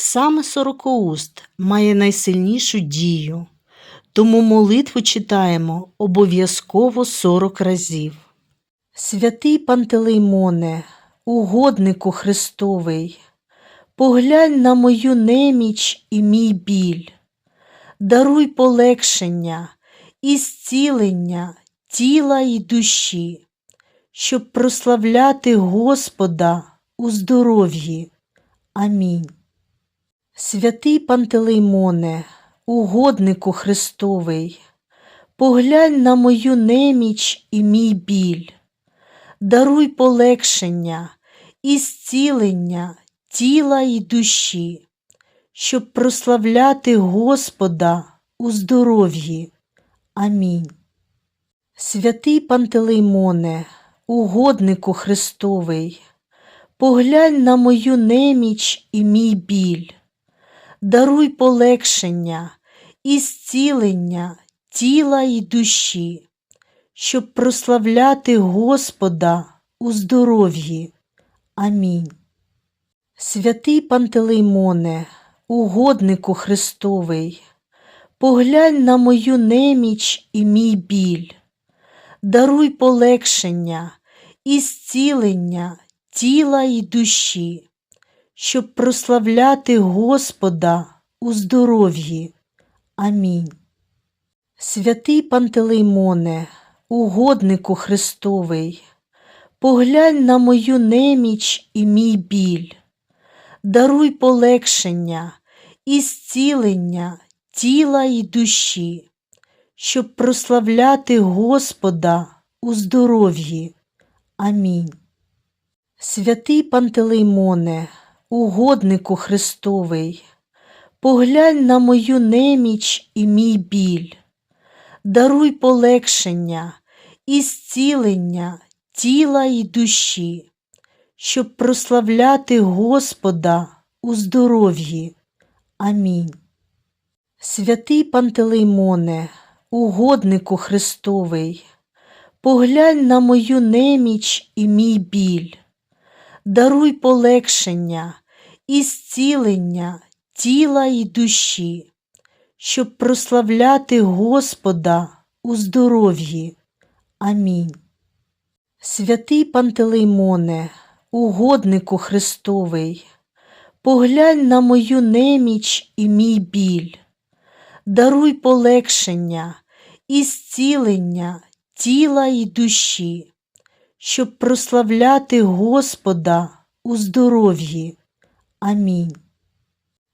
Саме сорокоуст має найсильнішу дію, тому молитву читаємо обов'язково сорок разів. Святий Пантелеймоне, угоднику Христовий, поглянь на мою неміч і мій біль, даруй полегшення і зцілення тіла й душі, щоб прославляти Господа у здоров'ї. Амінь. Святий Пантелеймоне, угоднику Христовий, поглянь на мою неміч і мій біль, даруй полегшення і зцілення тіла й душі, щоб прославляти Господа у здоров'ї. Амінь. Святий Пантелеймоне, угоднику Христовий, поглянь на мою неміч і мій біль, даруй полегшення і зцілення тіла й душі, щоб прославляти Господа у здоров'ї. Амінь. Святий Пантелеймоне, угоднику Христовий, поглянь на мою неміч і мій біль, даруй полегшення і зцілення тіла й душі, щоб прославляти Господа у здоров'ї. Амінь. Святий Пантелеймоне, угоднику Христовий, поглянь на мою неміч і мій біль, даруй полегшення і зцілення тіла й душі, щоб прославляти Господа у здоров'ї. Амінь. Святий Пантелеймоне, угоднику Христовий, поглянь на мою неміч і мій біль, даруй полегшення і зцілення тіла й душі, щоб прославляти Господа у здоров'ї. Амінь. Святий Пантелеймоне, угоднику Христовий, поглянь на мою неміч і мій біль, даруй полегшення і зцілення тіла й душі, щоб прославляти Господа у здоров'ї. Амінь. Святий Пантелеймоне, угоднику Христовий, поглянь на мою неміч і мій біль, даруй полегшення і зцілення тіла й душі, щоб прославляти Господа у здоров'ї. Амінь.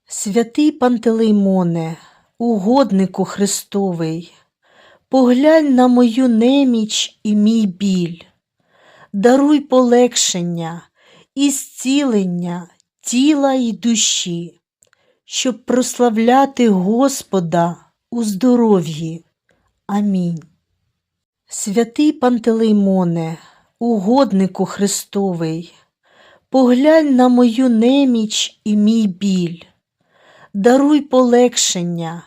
Святий Пантелеймоне, угоднику Христовий, поглянь на мою неміч і мій біль, даруй полегшення і зцілення тіла й душі, щоб прославляти Господа у здоров'ї. Амінь. Святий Пантелеймоне, угоднику Христовий, поглянь на мою неміч і мій біль, даруй полегшення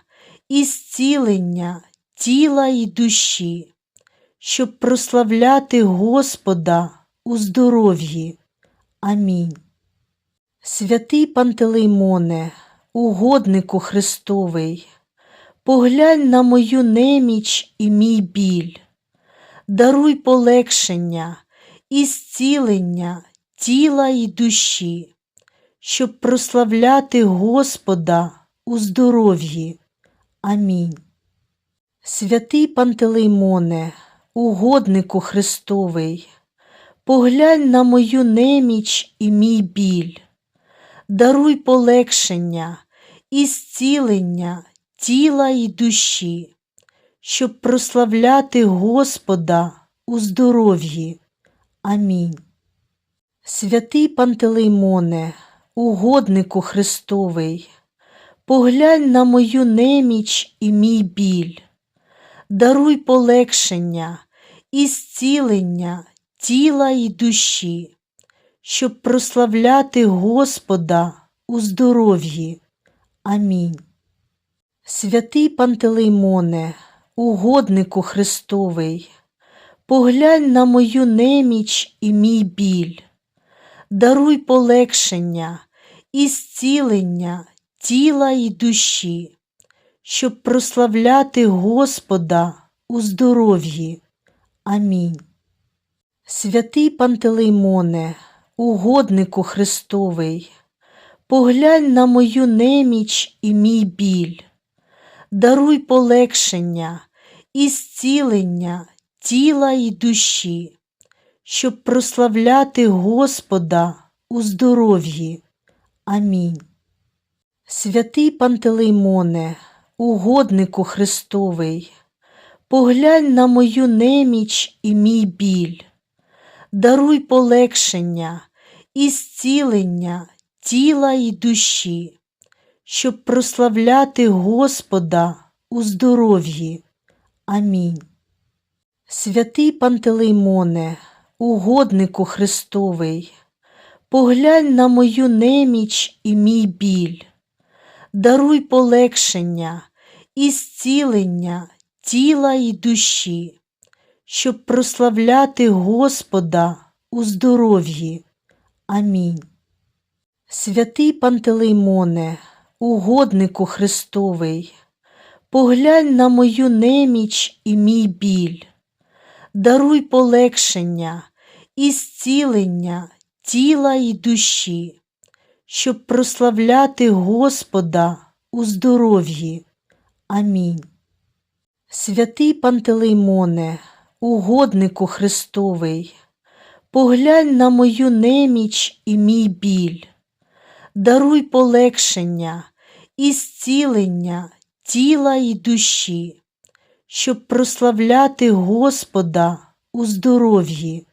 і зцілення тіла й душі, щоб прославляти Господа у здоров'ї. Амінь. Святий Пантелеймоне, угоднику Христовий, поглянь на мою неміч і мій біль, даруй полегшення і зцілення тіла й душі, щоб прославляти Господа у здоров'ї. Амінь. Святий Пантелеймоне, угоднику Христовий, поглянь на мою неміч і мій біль, даруй полегшення і зцілення тіла й душі, щоб прославляти Господа у здоров'ї. Амінь. Святий Пантелеймоне, угоднику Христовий, поглянь на мою неміч і мій біль, даруй полегшення і зцілення тіла й душі, щоб прославляти Господа у здоров'ї. Амінь. Святий Пантелеймоне, угоднику Христовий, поглянь на мою неміч і мій біль, даруй полегшення і зцілення тіла й душі, щоб прославляти Господа у здоров'ї. Амінь. Святий Пантелеймоне, угоднику Христовий, поглянь на мою неміч і мій біль, даруй полегшення і зцілення тіла й душі, щоб прославляти Господа у здоров'ї. Амінь. Святий Пантелеймоне, угоднику Христовий, поглянь на мою неміч і мій біль, даруй полегшення і зцілення тіла й душі, щоб прославляти Господа у здоров'ї. Амінь. Святий Пантелеймоне, угоднику Христовий, поглянь на мою неміч і мій біль, даруй полегшення і зцілення тіла й душі, щоб прославляти Господа у здоров'ї. Амінь. Святий Пантелеймоне, угоднику Христовий, поглянь на мою неміч і мій біль, даруй полегшення і зцілення тіла й душі, щоб прославляти Господа у здоров'ї. Амінь. Святий Пантелеймоне, угоднику Христовий, поглянь на мою неміч і мій біль, даруй полегшення і зцілення тіла й душі, щоб прославляти Господа у здоров'ї.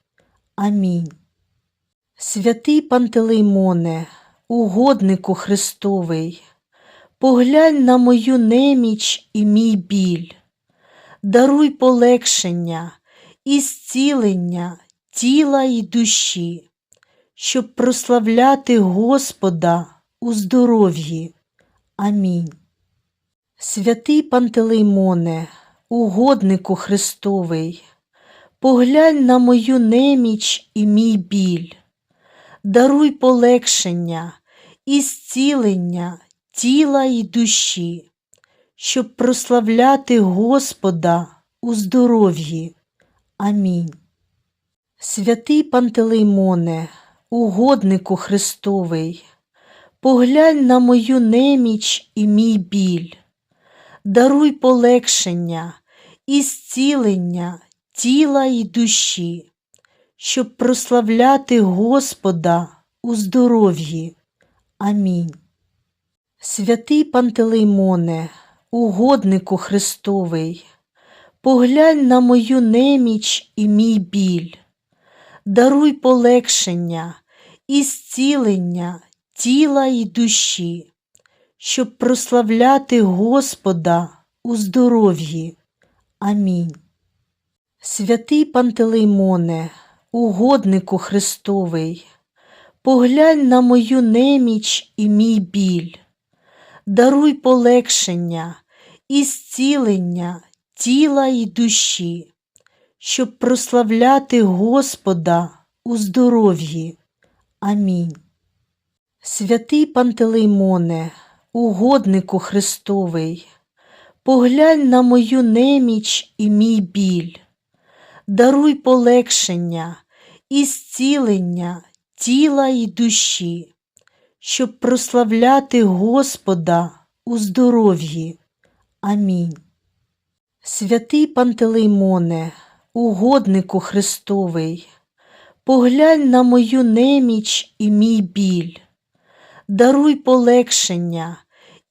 Амінь. Святий Пантелеймоне, угоднику Христовий, поглянь на мою неміч і мій біль, даруй полегшення і зцілення тіла й душі, щоб прославляти Господа у здоров'ї. Амінь. Святий Пантелеймоне, угоднику Христовий, поглянь на мою неміч і мій біль, даруй полегшення і зцілення тіла й душі, щоб прославляти Господа у здоров'ї. Амінь. Святий Пантелеймоне, угоднику Христовий, поглянь на мою неміч і мій біль, даруй полегшення і зцілення тіла й душі, щоб прославляти Господа у здоров'ї. Амінь. Святий Пантелеймоне, угоднику Христовий, поглянь на мою неміч і мій біль, даруй полегшення і зцілення тіла й душі, щоб прославляти Господа у здоров'ї. Амінь. Святий Пантелеймоне, угоднику Христовий, поглянь на мою неміч і мій біль, даруй полегшення і зцілення тіла й душі, щоб прославляти Господа у здоров'ї. Амінь. Святий Пантелеймоне, угоднику Христовий, поглянь на мою неміч і мій біль, даруй полегшення і зцілення тіла й душі, щоб прославляти Господа у здоров'ї. Амінь. Святий Пантелеймоне, угоднику Христовий, поглянь на мою неміч і мій біль, даруй полегшення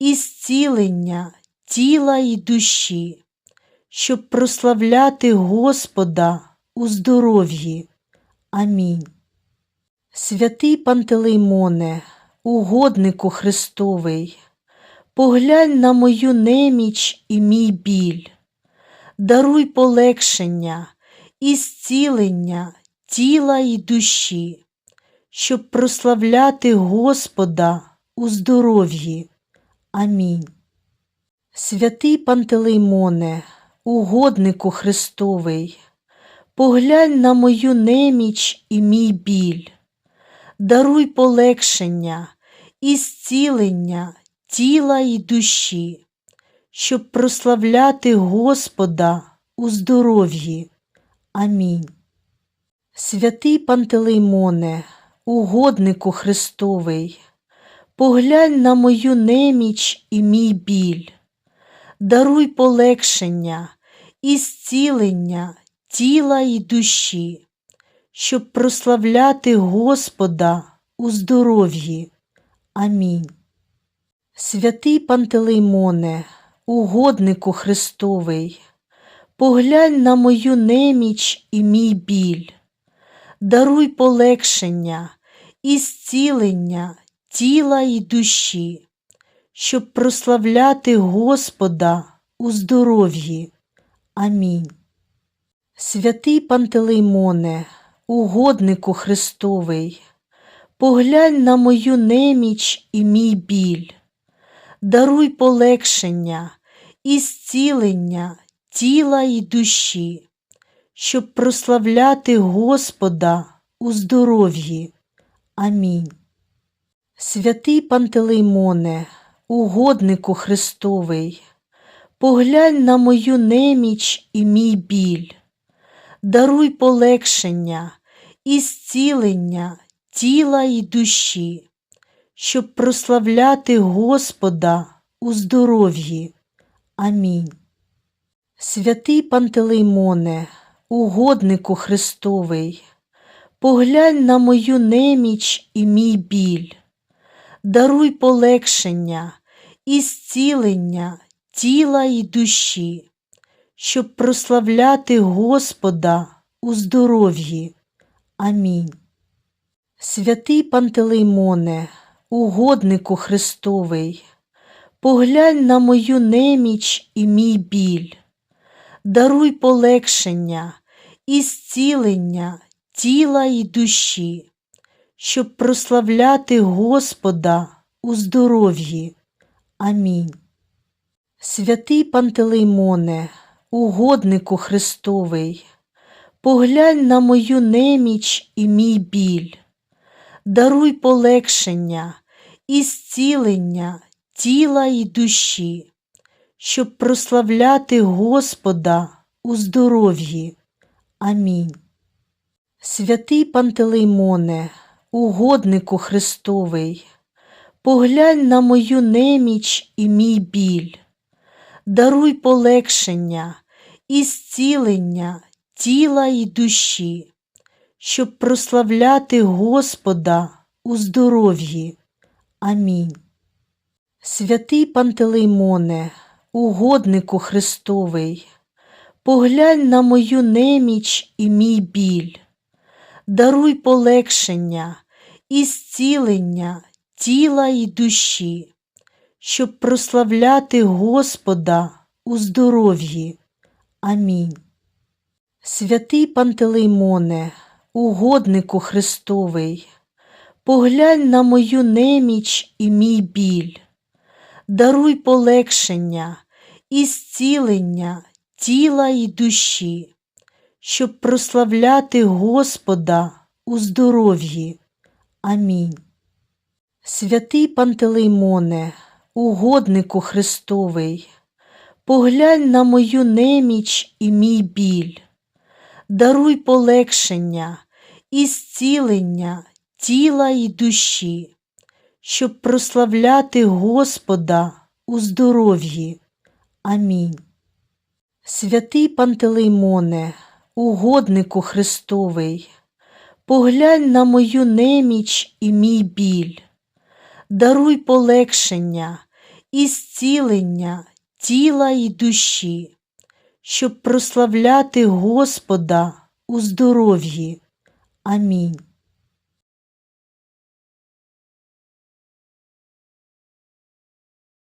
і зцілення тіла й душі, щоб прославляти Господа у здоров'ї. Амінь. Святий Пантелеймоне, угоднику Христовий, Поглянь на мою неміч і мій біль, даруй полегшення і зцілення тіла і душі, щоб прославляти Господа у здоров'ї. Амінь. Святий Пантелеймоне, угоднику Христовий, поглянь на мою неміч і мій біль, даруй полегшення і зцілення тіла і душі, щоб прославляти Господа у здоров'ї. Амінь. Святий Пантелеймоне, угоднику Христовий, поглянь на мою неміч і мій біль, даруй полегшення і зцілення тіла і душі, щоб прославляти Господа у здоров'ї. Амінь. Святий Пантелеймоне, угоднику Христовий, поглянь на мою неміч і мій біль, даруй полегшення і зцілення тіла і душі, щоб прославляти Господа у здоров'ї. Амінь. Святий Пантелеймоне, угоднику Христовий, поглянь на мою неміч і мій біль, даруй полегшення і зцілення тіла і душі, щоб прославляти Господа у здоров'ї. Амінь. Святий Пантелеймоне, угоднику Христовий, поглянь на мою неміч і мій біль, даруй полегшення і зцілення тіла і душі, щоб прославляти Господа у здоров'ї. Амінь. Святий Пантелеймоне, угоднику Христовий, поглянь на мою неміч і мій біль, даруй полегшення і зцілення тіла і душі, щоб прославляти Господа у здоров'ї. Амінь. Святий Пантелеймоне, угоднику Христовий, поглянь на мою неміч і мій біль, даруй полегшення і зцілення тіла і душі, щоб прославляти Господа у здоров'ї. Амінь. Святий Пантелеймоне, угоднику Христовий, поглянь на мою неміч і мій біль, даруй полегшення і зцілення тіла і душі, щоб прославляти Господа у здоров'ї. Амінь. Святий Пантелеймоне, угоднику Христовий, поглянь на мою неміч і мій біль, даруй полегшення і зцілення тіла і душі, щоб прославляти Господа у здоров'ї. Амінь. Святий Пантелеймоне, угоднику Христовий, поглянь на мою неміч і мій біль, даруй полегшення і тіла і душі, щоб прославляти Господа у здоров'ї. Амінь. Святий Пантелеймоне, угоднику Христовий, поглянь на мою неміч і мій біль, даруй полегшення і тіла і душі, щоб прославляти Господа у здоров'ї. Амінь. Святий Пантелеймоне, угоднику Христовий, поглянь на мою неміч і мій біль, даруй полегшення і зцілення тіла і душі, щоб прославляти Господа у здоров'ї. Амінь. Святий Пантелеймоне, угоднику Христовий, поглянь на мою неміч і мій біль, даруй полегшення і зцілення тіла і душі, щоб прославляти Господа у здоров'ї. Амінь.